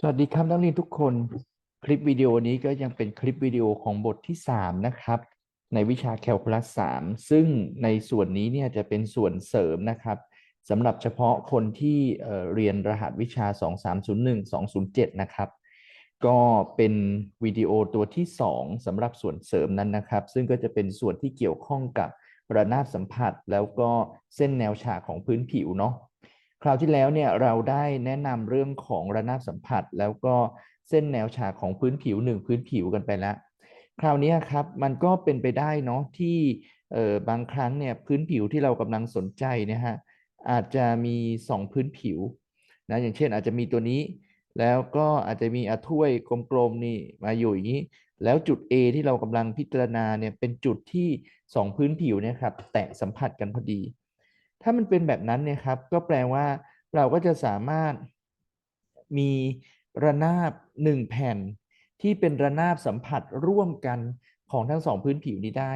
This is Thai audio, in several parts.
สวัสดีครับนักเรียนทุกคนคลิปวิดีโอนี้ก็ยังเป็นคลิปวิดีโอของบทที่ 3 นะครับ ในวิชาแคลคูลัส 3 ซึ่งในส่วนนี้เนี่ยจะเป็นส่วนเสริมนะครับสำหรับเฉพาะคนที่เรียนรหัสวิชา 2301 207 นะครับ ก็เป็นวิดีโอตัวที่ 2สำหรับส่วนเสริมนั้นนะครับ ซึ่งก็จะเป็นส่วนที่เกี่ยวข้องกับระนาบสัมผัส แล้วก็เส้นแนวฉากของพื้นผิวเนาะ คราวที่แล้วเนี่ยเราได้แนะนำเรื่องของระนาบสัมผัส แล้วก็เส้นแนวฉากของพื้นผิวหนึ่งพื้นผิวกันไปแล้ว คราวนี้ครับมันก็เป็นไปได้เนาะที่บางครั้งเนี่ยพื้นผิวที่เรากำลังสนใจนี่ยฮะอาจจะมีสองพื้นผิวนะอย่างเช่นอาจจะมีตัวนี้ แล้วก็อาจจะมีอถ้วยกลมๆนี่มาอยู่อย่างนี้ แล้วจุด A ที่เรากำลังพิจารณาเนี่ยเป็นจุดที่สองพื้นผิวเนี่ยครับแตะสัมผัสกันพอดี ถ้ามันเป็นแบบนั้นเนี่ยครับก็แปลว่าเราก็จะสามารถมีระนาบหนึ่งแผ่น ที่เป็นระนาบสัมผัสร่วมกันของทั้งสองพื้นผิวนี้ได้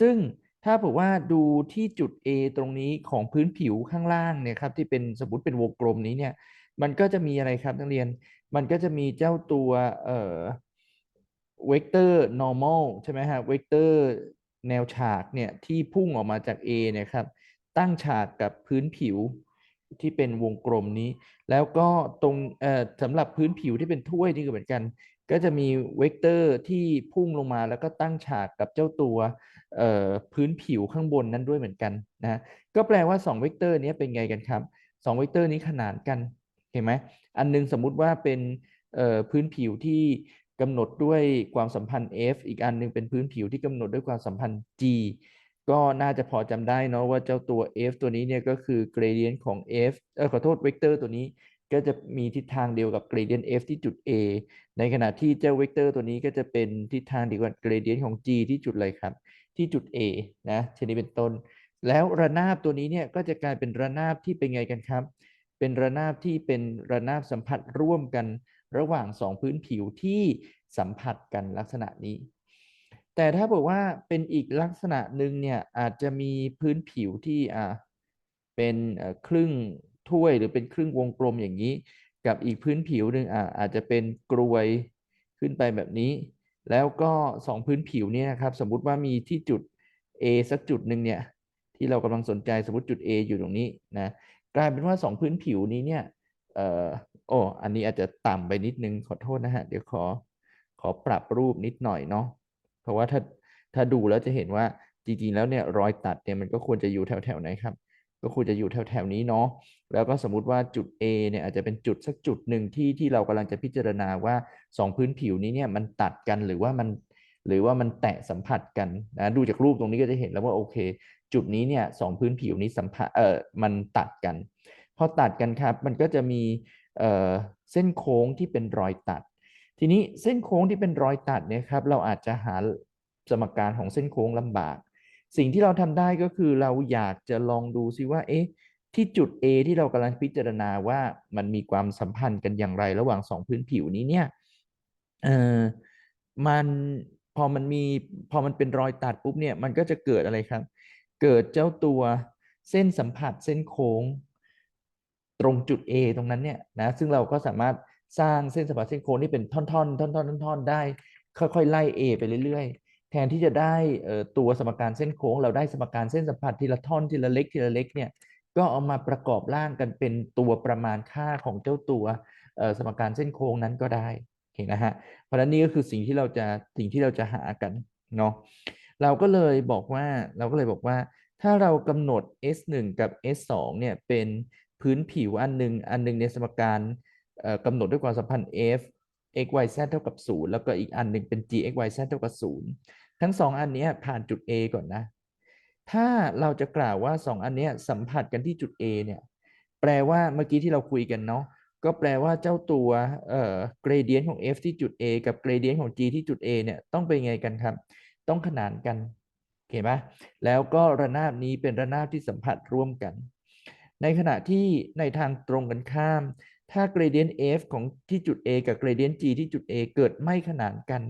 ซึ่งถ้าผมว่าดูที่จุด A ตรงนี้ของพื้นผิวข้างล่างเนี่ยครับที่เป็นสมมติเป็นวงกลมนี้เนี่ยมันก็จะมีอะไรครับนักเรียน มันก็จะมีเจ้าตัวเอ่อเวกเตอร์ normal ใช่ไหมฮะเวกเตอร์แนวฉากเนี่ยที่พุ่งออกมาจาก A เนี่ยครับ ตั้งฉากกับพื้นผิวที่เป็นวงกลมนี้ แล้วก็ตรงสำหรับพื้นผิวที่เป็นถ้วยนี่ก็เหมือนกัน ก็จะมีเวกเตอร์ที่พุ่งลงมาแล้วก็ตั้งฉากกับเจ้าตัวพื้นผิวข้างบนนั้นด้วยเหมือนกันนะก็แปลว่า2เวกเตอร์นี้เป็นไงกันครับ2เวกเตอร์นี้ขนานกันเห็นไหมอันนึงสมมุติว่าเป็นพื้นผิวที่กำหนดด้วยความสัมพันธ์ f อีกอันนึงเป็นพื้นผิวที่กำหนดด้วยความสัมพันธ์ g ก็น่าจะพอจำได้เนาะว่าเจ้าตัว f ตัวนี้เนี่ยก็คือ gradient ของ f เออขอโทษเวกเตอร์ตัวนี้ก็จะมีทิศทางเดียวกับ gradient f ที่จุด a ในขณะที่เจ้าเวกเตอร์ตัวนี้ก็จะเป็นทิศทางเดียวกับ gradient ของ g ที่จุดอะไรครับ ที่จุด a นะชนิดเป็นต้น แล้วระนาบตัวนี้เนี่ยก็จะกลายเป็นระนาบที่เป็นไงกันครับ เป็นระนาบที่เป็นระนาบสัมผัสร่วมกันระหว่างสองพื้นผิวที่สัมผัสกันลักษณะนี้ แต่ถ้าบอกว่าเป็นอีกลักษณะหนึ่งเนี่ยอาจจะมีพื้นผิวที่อ่าเป็นครึ่งถ้วยหรือเป็นครึ่งวงกลมอย่างนี้ กับอีกพื้นผิวหนึ่งอ่าอาจจะเป็นกรวยขึ้นไปแบบนี้ แล้วก็สองพื้นผิวเนี่ยครับสมมุติว่ามีที่จุด A สักจุดหนึ่งเนี่ยที่เรากำลังสนใจสมมติจุด A อยู่ตรงนี้นะกลายเป็นว่าสองพื้นผิวนี้เนี่ยเอ่อโอ้อันนี้อาจจะต่ำไปนิดนึงขอโทษนะฮะ เดี๋ยวขอขอปรับรูปนิดหน่อยเนาะ เพราะว่าถ้าถ้าดูแล้วจะเห็นว่าจริงๆแล้วเนี่ยรอยตัดเนี่ยมันก็ควรจะอยู่แถวๆไหนครับ ก็ควรจะอยู่แถวๆนี้เนาะแล้วก็สมมุติว่าจุด A เนี่ยอาจจะเป็นจุดสักจุดหนึ่งที่ที่เรากำลังจะพิจารณาว่าสองพื้นผิวนี้เนี่ยมันตัดกันหรือว่ามันหรือว่ามันแตะสัมผัสกันนะดูจากรูปตรงนี้ก็จะเห็นแล้วว่าโอเค จุดนี้เนี่ยสองพื้นผิวนี้สัมผัสเออมันตัดกันพอตัดกันครับ มันก็จะมีเออเส้นโค้งที่เป็นรอยตัด ทีนี้เส้นโค้งที่เป็นรอยตัดเนี่ยครับเราอาจจะหาสมการของเส้นโค้งลำบาก สิ่งที่เราทำได้ก็คือเราอยากจะลองดูซิว่าเอ๊ะที่จุด A ที่เรากำลังพิจารณาว่ามันมีความสัมพันธ์กันอย่างไรระหว่างสองพื้นผิวนี้เนี่ยเออมันพอมันมีพอมันเป็นรอยตัดปุ๊บเนี่ยมันก็จะเกิดอะไรครับ เกิดเจ้าตัวเส้นสัมผัสเส้นโค้ง ตรงจุด A ตรงนั้นเนี่ยนะซึ่งเราก็สามารถ สร้างเส้นสัมผัสเส้นโค้งที่เป็นท่อนๆท่อนๆท่อนๆได้ ค่อยๆไล่ A ไปเรื่อยๆ แทนที่จะได้ตัวสมการเส้นโค้ง เราได้สมการเส้นสัมผัสทีละท่อนทีละเล็กทีละเล็กเนี่ยก็เอามาประกอบร่างกันเป็นตัวประมาณค่าของเจ้าตัวสมการเส้นโค้งนั้นก็ได้เห็นนะฮะเพราะฉะนั้นนี่ก็คือสิ่งที่เราจะสิ่งที่เราจะหากันเนาะเราก็เลยบอกว่าเราก็เลยบอกว่า ถ้าเรากำหนด S1 กับ S2 เนี่ยเป็นพื้นผิวอันหนึ่งอันหนึ่งในสมการ กำหนดด้วยความสัมพันธ์ f x y z เท่ากับ 0 แล้วก็อีกอันหนึ่งเป็น g x y z เท่ากับ 0 ทั้งสองอันนี้ผ่านจุด A ก่อนนะ ถ้าเราจะกล่าวว่า 2 อันนี้สัมผัสกันที่จุด A เนี่ยแปลว่าเมื่อกี้ที่เราคุยกันเนาะก็แปลว่าเจ้าตัวเอ่อ gradient ของ f ที่จุด A กับ gradient ของ g ที่จุด A เนี่ยต้องเป็นไงกันครับ ต้องขนานกันเห็นไหมแล้วก็ระนาบนี้เป็นระนาบที่สัมผัสร่วมกัน ในขณะที่ในทางตรงกันข้าม ถ้า gradient f ของที่จุด A กับ gradient g ที่จุด A เกิดไม่ขนานกัน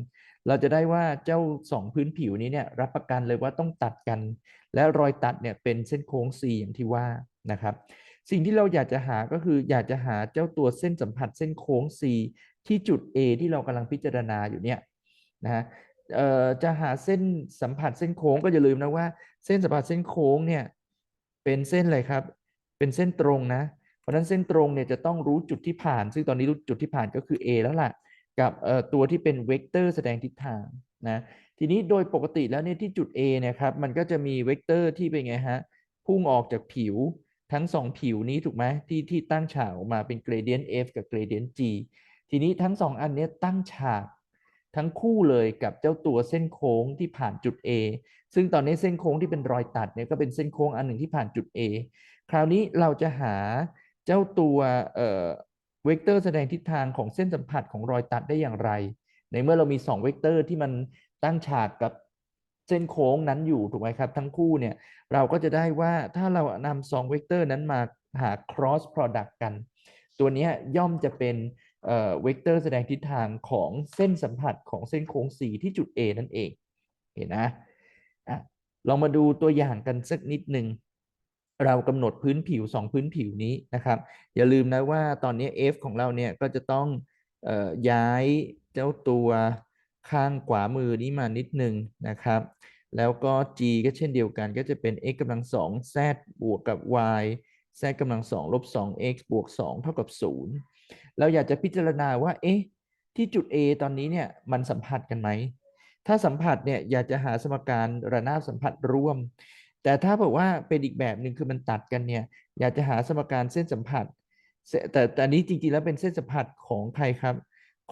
เราจะได้ว่าเจ้าสองพื้นผิวนี้เนี่ยรับประกันเลยว่าต้องตัดกัน และรอยตัดเนี่ยเป็นเส้นโค้ง C อย่างที่ว่านะครับ สิ่งที่เราอยากจะหาก็คืออยากจะหาเจ้าตัวเส้นสัมผัสเส้นโค้ง C ที่จุด A ที่เรากำลังพิจารณาอยู่เนี่ยนะฮะจะหาเส้นสัมผัสเส้นโค้งก็อย่าลืมนะว่า เส้นสัมผัสเส้นโค้งเนี่ยเป็นเส้นอะไรครับ เป็นเส้นตรงนะ เพราะฉะนั้นเส้นตรงเนี่ยจะต้องรู้จุดที่ผ่าน ซึ่งตอนนี้รู้จุดที่ผ่านก็คือ A แล้วล่ะ กับตัวที่เป็นเวกเตอร์แสดงทิศทางนะทีนี้โดยปกติแล้วเนี่ยที่จุด A เนี่ยครับมันก็จะมีเวกเตอร์ที่เป็นไงฮะพุ่งออกจากผิวทั้งสองผิวนี้ถูกไหมที่ที่ตั้งฉากออกมาเป็น gradient f กับ gradient g ทีนี้ทั้งสองอันเนี้ยตั้งฉากทั้งคู่เลยกับเจ้าตัวเส้นโค้งที่ผ่านจุด A ซึ่งตอนนี้เส้นโค้งที่เป็นรอยตัดเนี่ยก็เป็นเส้นโค้งอันหนึ่งที่ผ่านจุด A คราวนี้เราจะหา เจ้าตัวเวกเตอร์แสดงทิศทางของเส้นสัมผัสของรอยตัดได้อย่างไร ในเมื่อเรามี2เวกเตอร์ที่มันตั้งฉากกับเส้นโค้งนั้นอยู่ถูกไหมครับ ทั้งคู่เนี่ยเราก็จะได้ว่าถ้าเรานำสองเวกเตอร์นั้นมาหา cross product กัน ตัวนี้ย่อมจะเป็นเวกเตอร์แสดงทิศทางของเส้นสัมผัสของเส้นโค้ง C ที่จุด A นั่นเอง เห็นนะะลองมาดูตัวอย่างกันสักนิดหนึ่ง เรากำหนดพื้นผิว 2 พื้นผิวนี้นะครับ อย่าลืมนะว่าตอนนี้ F ของเราเนี่ยก็จะต้องออย้ายเจ้าตัวข้างขวามือนี้มานิดหนึ่งนะครับ แล้วก็ g ก็เช่นเดียวกันก็จะเป็น x กำลังสอง z บวกกับ y z กำลังสองลบสอง x บวกสองเท่ากับศูนย์เราอยากจะพิจารณาว่า เอ๊ะ ที่จุด A ตอนนี้เนี่ย มันสัมผัสกันไหม ถ้าสัมผัสเนี่ย อยากจะหาสมการระนาบสัมผัสร่วม แต่ถ้าบอกว่าเป็นอีกแบบหนึ่งคือมันตัดกันเนี่ย อยากจะหาสมการเส้นสัมผัส แต่แต่อันนี้จริงๆแล้วเป็นเส้นสัมผัสของใครครับ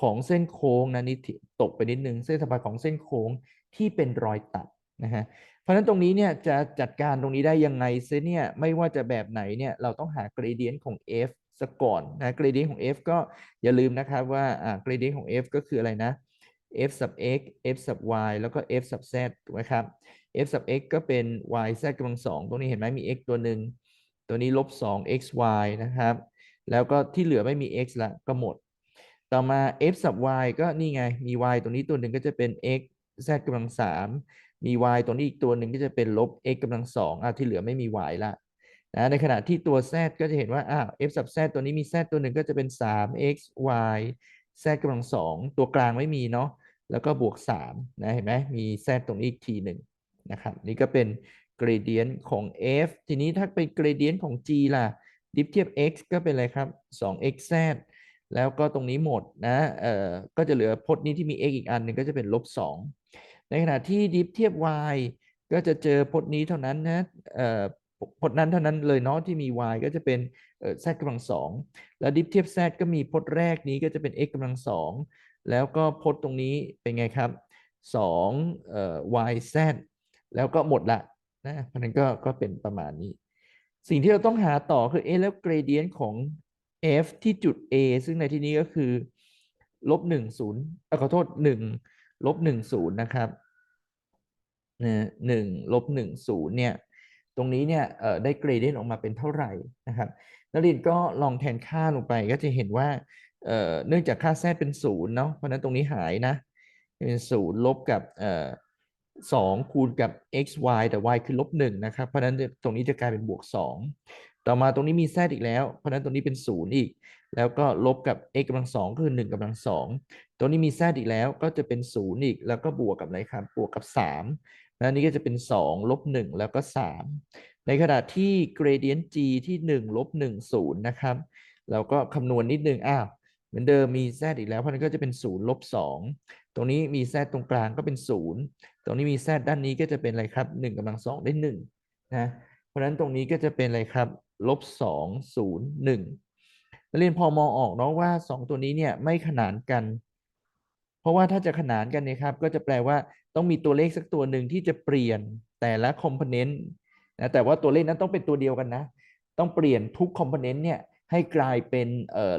ของเส้นโค้งนะนี่ตกไปนิดนึงเส้นสัมผัสของเส้นโค้งที่เป็นรอยตัดนะฮะเพราะฉะนั้นตรงนี้เนี่ยจะจัดการตรงนี้ได้ยังไงเซเนี่ยไม่ว่าจะแบบไหนเนี่ยเราต้องหา gradient ของ f ซะก่อนนะ gradient ของ f ก็อย่าลืมนะครับว่าอ่า gradient ของ f ก็คืออะไรนะ f sub x f sub y แล้วก็ f sub z ถูกไหมครับ f sub x ก็เป็น y z กำลังสองตรงนี้เห็นไหมมี x ตัวหนึ่งตัวนี้ลบ2 x y นะครับ แล้วก็ที่เหลือไม่มี x ละก็หมด ต่อมา f sub y ก็นี่ไงมี y ตรงนี้ตัวหนึ่งก็จะเป็น x z กำลังสามมี y ตัวนี้อีกตัวหนึ่งก็จะเป็นลบ x กำลังสองอะที่เหลือไม่มี y ละนะในขณะที่ตัว z ก็จะเห็นว่าอ้าว f sub z ตัวนี้มี z ตัวหนึ่งก็จะเป็น 3x y z กำลังสองตัวกลางไม่มีเนาะ แล้วก็บวก3นะเห็นไหมมี z ตรงนี้อีกทีหนึ่งนะครับนี่ก็เป็น gradient ของ f ทีนี้ถ้าเป็น gradient ของ g ล่ะ ดิฟเทียบ x ก็เป็นอะไรครับ 2xz แล้วก็ตรงนี้หมดนะเอ่อก็จะเหลือพจน์นี้ที่มี x อีกอันหนึ่งก็จะเป็นลบ2ในขณะที่ดิฟเทียบ y ก็จะเจอพจน์นี้เท่านั้นนะเอ่อพจน์นั้นเท่านั้นเลยเนาะที่มี y ก็จะเป็นเอ่อ z กำลังสองแล้วดิฟเทียบ z ก็มีพจน์แรกนี้ก็จะเป็น x กำลังสอง แล้วก็พจน์ตรงนี้เป็นไงครับ2เอ่อ y z แล้วก็หมดละนะเพราะนั้นก็ก็เป็นประมาณนี้ สิ่งที่เราต้องหาต่อคือ เอแล้ว gradient ของ f ที่จุด a ซึ่งในที่นี้ก็คือลบหนึ่งศูนย์ขอโทษหนึ่งลบหนึ่งศูนย์นะครับนะหนึ่งลบหนึ่งศูนย์เนี่ย ตรงนี้เนี่ยได้ gradient ออกมาเป็นเท่าไหร่นะครับนักเรียนก็ลองแทนค่าลงไปก็จะเห็นว่า เอ่อเนื่องจากค่าแซเป็นศูนย์เนาะเพราะนั้นตรงนี้หายนะ เป็นศูนย์ลบกับเอ่อสองคูณกับ x y แต่ y คือลบหนึ่งนะครับ เพราะนั้นตรงนี้จะกลายเป็นบวกสองต่อมาตรงนี้มี z อีกแล้ว เพราะนั้นตรงนี้เป็นศูนย์อีก แล้วก็ลบกับ x กำลังสองคือหนึ่งกำลังสองตรงนี้มี z อีกแล้วก็จะเป็นศูนย์อีก แล้วก็บวกกับอะไรครับ บวกกับสามแล้วนี้ก็จะเป็นสองลบหนึ่งแล้วก็สามในขณะที่ gradient g ที่หนึ่งลบหนึ่งศูนย์นะครับ เราก็คำนวณนิดนึง อ้าว เหมือนเดิมมี z อีกแล้วเพราะนั้นก็จะเป็นศูนย์ลบสองตรงนี้มี z ตรงกลางก็เป็นศูนย์ตรงนี้มี z ด้านนี้ก็จะเป็นอะไรครับหนึ่งกำลังสองได้หนึ่งนะเพราะฉะนั้นตรงนี้ก็จะเป็นอะไรครับลบสองศูนย์หนึ่งนักเรียนพอมองออกเนาะว่าสองตัวนี้เนี่ยไม่ขนานกัน เพราะว่าถ้าจะขนานกันเนี่ยครับ ก็จะแปลว่าต้องมีตัวเลขสักตัวหนึ่งที่จะเปลี่ยนแต่ละคอมโพเนนต์นะแต่ว่าตัวเลขนั้นต้องเป็นตัวเดียวกันนะ ต้องเปลี่ยนทุกคอมโพเนนต์เนี่ยให้กลายเป็นเอ่อ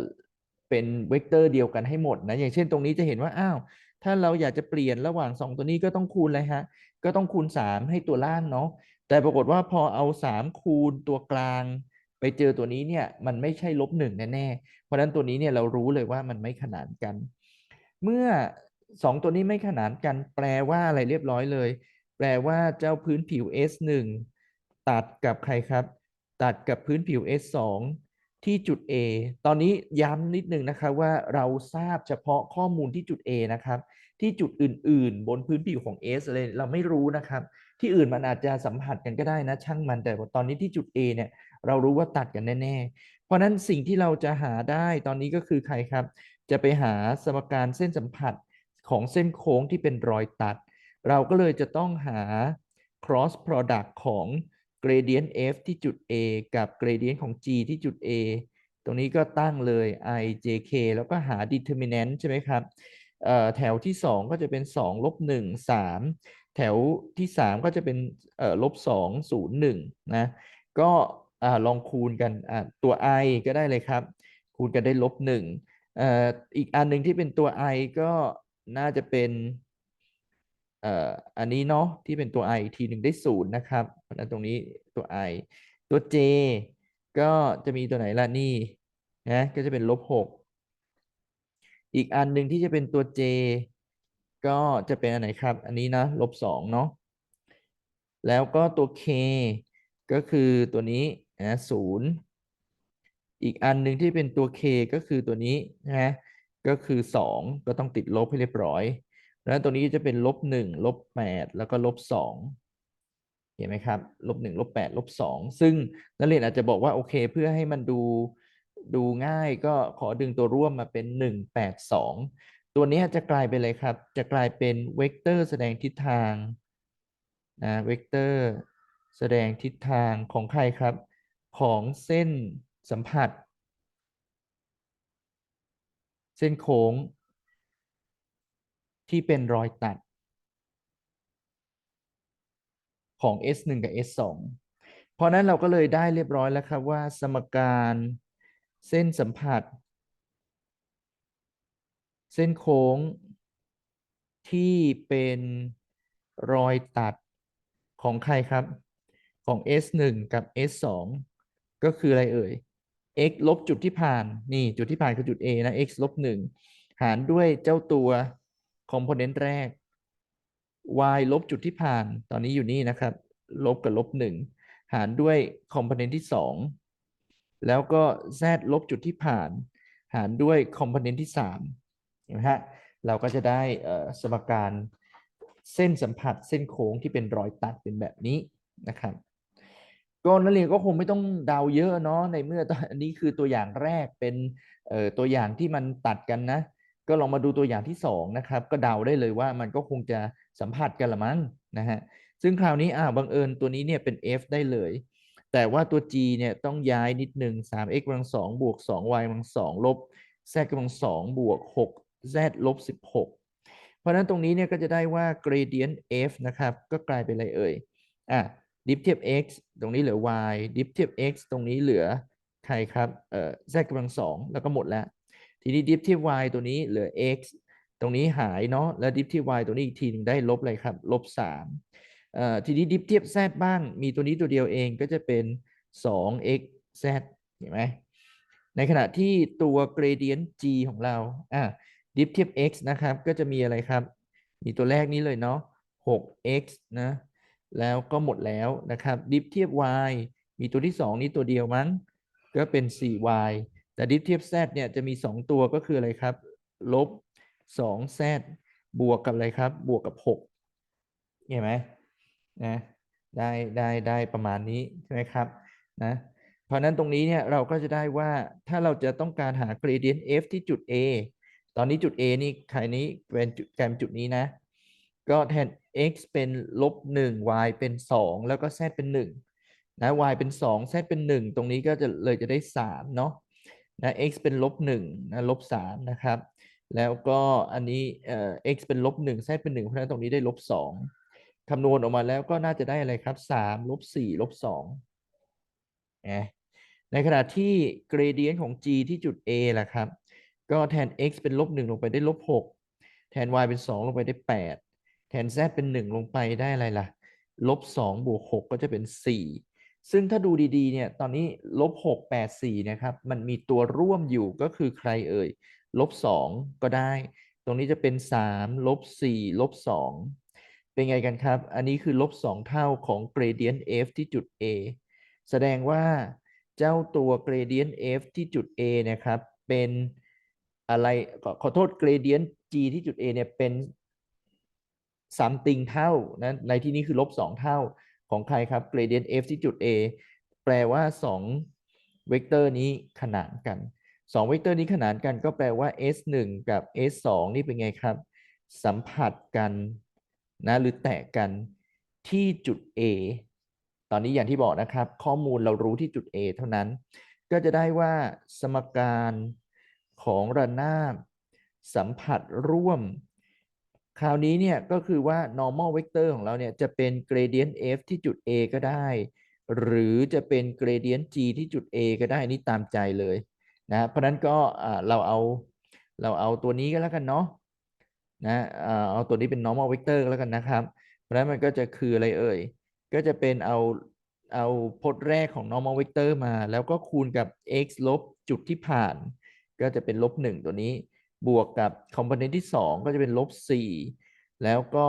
เป็นเวกเตอร์เดียวกันให้หมดนะ อย่างเช่นตรงนี้จะเห็นว่า อ้าว ถ้าเราอยากจะเปลี่ยนระหว่าง 2 ตัวนี้ก็ต้องคูณอะไรฮะ ก็ต้องคูณ 3 ให้ตัวล่างเนาะ แต่ปรากฏว่าพอเอา 3 คูณตัวกลาง ไปเจอตัวนี้เนี่ย มันไม่ใช่ลบหนึ่งแน่ๆ เพราะฉะนั้นตัวนี้เนี่ยเรารู้เลยว่ามันไม่ขนานกัน เมื่อ 2 ตัวนี้ไม่ขนานกัน แปลว่าอะไรเรียบร้อยเลย แปลว่าเจ้าพื้นผิว S1 ตัดกับใครครับ ตัดกับพื้นผิว S2 ที่จุด A ตอนนี้ย้ำนิดนึงนะครับว่าเราทราบเฉพาะข้อมูลที่จุด A นะครับ ที่จุดอื่น ๆ บนพื้นผิวของ S เลยเราไม่รู้นะครับ ที่อื่นมันอาจจะสัมผัสกันก็ได้นะช่างมันแต่ตอนนี้ที่จุด A เนี่ยเรารู้ว่าตัดกันแน่ ๆ เพราะนั้นสิ่งที่เราจะหาได้ตอนนี้ก็คือใครครับ จะไปหาสมการเส้นสัมผัสของเส้นโค้งที่เป็นรอยตัด เราก็เลยจะต้องหา cross product ของ gradient f ที่จุด A กับ gradient ของ g ที่จุด A ตรงนี้ก็ตั้งเลย i j k แล้วก็หา determinant ใช่ไหมครับแถวที่ 2 ก็จะเป็น2ลบ1 3 แถวที่ 3 ก็จะเป็นลบ2 0 1นะก็ลองคูณกันตัว i ก็ได้เลยครับ คูณกันได้ลบ1อีกอันหนึ่งที่เป็นตัว i ก็น่าจะเป็น อ่ออันนี้เนาะที่เป็นตัว i อีกทีหนึ่งได้ศูนย์นะครับเพราะฉะนั้นตรงนี้ตัว i ตัว j ก็จะมีตัวไหนล่ะนี่นะก็จะเป็นลบหกอีกอันหนึ่งที่จะเป็นตัว j ก็จะเป็นอันไหนครับ อันนี้นะลบสองเนาะแล้วก็ตัว k ก็คือตัวนี้นะศูนย์อีกอันหนึ่งที่เป็นตัว k ก็คือตัวนี้นะก็คือสองก็ต้องติดลบให้เรียบร้อย แล้วตัวนี้จะเป็นลบหนึ่งลบแปดแล้วก็ลบสองเห็นไหมครับลบหนึ่งลบแปดลบสองซึ่งนักเรียนอาจจะบอกว่าโอเค เพื่อให้มันดูดูง่ายก็ขอดึงตัวร่วมมาเป็นหนึ่งแปดสองตัวนี้จะกลายเป็นอะไรครับ จะกลายเป็นเวกเตอร์แสดงทิศทางนะเวกเตอร์แสดงทิศทางของใครครับ ของเส้นสัมผัส เส้นโค้ง ที่เป็นรอยตัด ของ S1 กับ S2 เพราะนั้นเราก็เลยได้เรียบร้อยแล้วครับว่าสมการเส้นสัมผัส เส้นโค้ง ที่เป็นรอยตัดของใครครับ ของ S1 กับ S2 ก็คืออะไรเอ่ย x ลบจุดที่ผ่าน นี่จุดที่ผ่านคือจุด A นะ x ลบ1หารด้วยเจ้าตัว คอมโพเนนต์แรก y ลบจุดที่ผ่าน ตอนนี้อยู่นี่นะครับ ลบกับลบ1หารด้วยคอมโพเนนต์ที่2แล้วก็ z ลบจุดที่ผ่าน หารด้วยคอมโพเนนต์ที่3เห็นไหมฮะ เราก็จะได้สมการเส้นสัมผัสเส้นโค้งที่เป็นรอยตัดเป็นแบบนี้นะครับก็นักเรียนก็คงไม่ต้องเดาเยอะเนาะในเมื่อตอนอันนี้คือตัวอย่างแรกเป็นตัวอย่างที่มันตัดกันนะ ก็ลองมาดูตัวอย่างที่สองนะครับก็เดาได้เลยว่ามันก็คงจะสัมผัสกันละมั้งนะฮะซึ่งคราวนี้อ่าบังเอิญตัวนี้เนี่ยเป็น f ได้เลย แต่ว่าตัว g เนี่ยต้องย้ายนิดหนึ่ง 3x กำลังสองบวก 2y กำลังสองลบ z กำลังสองบวก 6z ลบ 16 เพราะนั้นตรงนี้เนี่ยก็จะได้ว่า gradient f นะครับ ก็กลายเป็นอะไรเอ่ยอะดิฟเทียบ x ตรงนี้เหลือ y ดิฟเทียบ x ตรงนี้เหลือใครครับเอ่อ z กำลังสองแล้วก็หมดแล้ว ทีนี้ดิฟทียบ y ตัวนี้เหลือ x ตรงนี้หายเนาะแล้วดิฟทียบ y ตัวนี้อีกทีหนึ่งได้ลบอะไรครับลบสามทีนี้ดิฟเทียบ z บ้าง มีตัวนี้ตัวเดียวเองก็จะเป็น 2x z เห็นไหมในขณะที่ตัว gradient g ของเราอะดิฟเทียบ x นะครับ ก็จะมีอะไรครับ มีตัวแรกนี้เลยเนาะ 6x นะ แล้วก็หมดแล้วนะครับ ดิฟเทียบ y มีตัวที่ 2 นี้ตัวเดียวมั้ง ก็เป็น 4y แต่ดิฟเทียบ z เนี่ยจะมี 2 ตัวก็คืออะไรครับ ลบ 2z บวกกับอะไรครับ บวกกับ 6 เห็นไหมนะได้ได้ได้ประมาณนี้ใช่ไหมครับนะเพราะนั้นตรงนี้เนี่ยเราก็จะได้ว่าถ้าเราจะต้องการหา gradient f ที่จุด a ตอนนี้จุด a นี่ใครนี้เป็นจุดแกมจุดนี้นะ ก็แทน x เป็นลบ 1 y เป็น 2 แล้วก็ z เป็น 1 นะ y เป็น 2 z เป็น 1 ตรงนี้ก็จะเลยจะได้ 3 เนาะ นะ x เป็นลบ1นะลบ3นะครับ แล้วก็อันนี้เอ่อ x เป็นลบ1 z เป็น1เพราะฉะนั้นตรงนี้ได้ลบ2คำนวณออกมาแล้วก็น่าจะได้อะไรครับ3ลบ4ลบ2นะในขณะที่ gradient ของ g ที่จุด a ล่ะครับ ก็แทน x เป็นลบ1ลงไปได้ลบ6แทน y เป็น 2 ลงไปได้ 8 แทน z เป็น 1 ลงไปได้อะไรล่ะ ลบ 2 บวก 6 ก็จะเป็น 4 ซึ่งถ้าดูดีๆ เนี่ย ตอนนี้ลบ6 8 4นะครับ มันมีตัวร่วมอยู่ก็คือใครเอ่ย ลบ2ก็ได้ ตรงนี้จะเป็น3ลบ4ลบ2เป็นไงกันครับ อันนี้คือลบ2เท่าของ gradient f ที่จุด a แสดงว่าเจ้าตัว gradient f ที่จุด a นะครับ เป็นอะไร ขอขอโทษ gradient g ที่จุด a เนี่ย เป็น something เท่านะในที่นี้คือลบสองเท่า ของใครครับ gradient f ที่จุด a แปลว่าสองเวกเตอร์นี้ขนานกันสองเวกเตอร์นี้ขนานกันก็แปลว่า s 1กับ s 2นี่เป็นไงครับ สัมผัสกันนะหรือแตะกันที่จุด A ตอนนี้อย่างที่บอกนะครับ ข้อมูลเรารู้ที่จุด A เท่านั้น ก็จะได้ว่าสมการของระนาบสัมผัสร่วม คราวนี้เนี่ยก็คือว่า normal vector ของเราเนี่ยจะเป็น gradient f ที่จุด A ก็ได้ หรือจะเป็น gradient g ที่จุด A ก็ได้นี่ตามใจเลยนะเพราะนั้นก็เราเอาเราเอาตัวนี้ก็แล้วกันเนาะนะเอาตัวนี้เป็น normal vector ก็แล้วกันนะครับ เพราะฉะนั้นมันก็จะคืออะไรเอ่ย ก็จะเป็นเอาเอาพจน์แรกของ normal vector มา แล้วก็คูณกับ x ลบจุดที่ผ่าน ก็จะเป็นลบ1ตัวนี้ บวกกับ component ที่ 2 ก็จะเป็นลบ 4 แล้วก็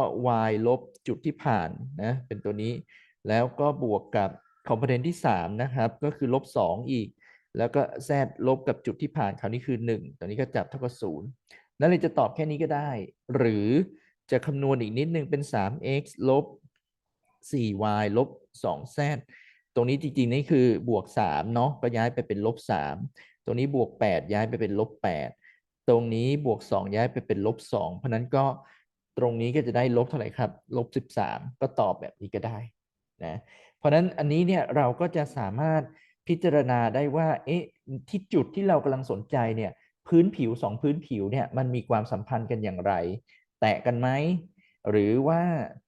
y ลบจุดที่ผ่านนะเป็นตัวนี้ แล้วก็บวกกับ component ที่ 3 นะครับ ก็คือลบ 2 อีก แล้วก็ z ลบกับจุดที่ผ่านคราวนี้คือ 1 ตัวนี้ก็จับเท่ากับ0นั่นเลยจะตอบแค่นี้ก็ได้ หรือจะคำนวณอีกนิดนึงเป็น 3x ลบ 4y ลบ 2z ตรงนี้จริงๆนี่คือบวก 3 เนาะก็ย้ายไปเป็นลบ 3ตรงนี้บวก 8 ย้ายไปเป็นลบ 8 ตรงนี้บวก 2 ย้ายไปเป็นลบ 2 เพราะนั้นก็ตรงนี้ก็จะได้ลบเท่าไหร่ครับลบ 13 ก็ตอบแบบนี้ก็ได้นะเพราะนั้นอันนี้เนี่ยเราก็จะสามารถพิจารณาได้ว่าเอ๊ะที่จุดที่เรากำลังสนใจเนี่ยพื้นผิวสองพื้นผิวเนี่ยมันมีความสัมพันธ์กันอย่างไร แตะกันไหมหรือว่า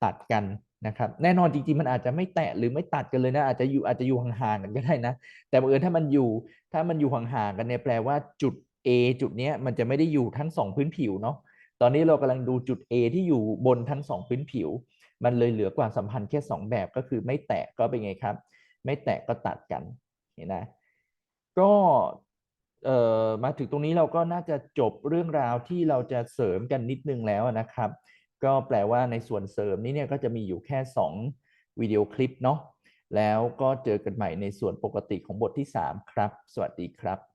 ตัดกันนะครับแน่นอนจริงๆมันอาจจะไม่แตะหรือไม่ตัดกันเลยนะอาจจะอยู่อาจจะอยู่ห่างๆกันก็ได้นะแต่บังเอิญถ้ามันอยู่ถ้ามันอยู่ห่างๆกันเนี่ยแปลว่าจุด A จุดเนี้ยมันจะไม่ได้อยู่ทั้งสองพื้นผิวเนาะตอนนี้เรากำลังดูจุด A ที่อยู่บนทั้งสองพื้นผิว มันเลยเหลือความสัมพันธ์แค่สองแบบก็คือไม่แตะก็เป็นไงครับ ไม่แตะก็ตัดกันเห็นนะก็เอ่อมาถึงตรงนี้เราก็น่าจะจบเรื่องราวที่เราจะเสริมกันนิดนึงแล้วนะครับ ก็แปลว่าในส่วนเสริมนี้เนี่ยก็จะมีอยู่แค่ 2 วิดีโอคลิปเนาะแล้วก็เจอกันใหม่ในส่วนปกติของบทที่ 3 ครับ สวัสดีครับ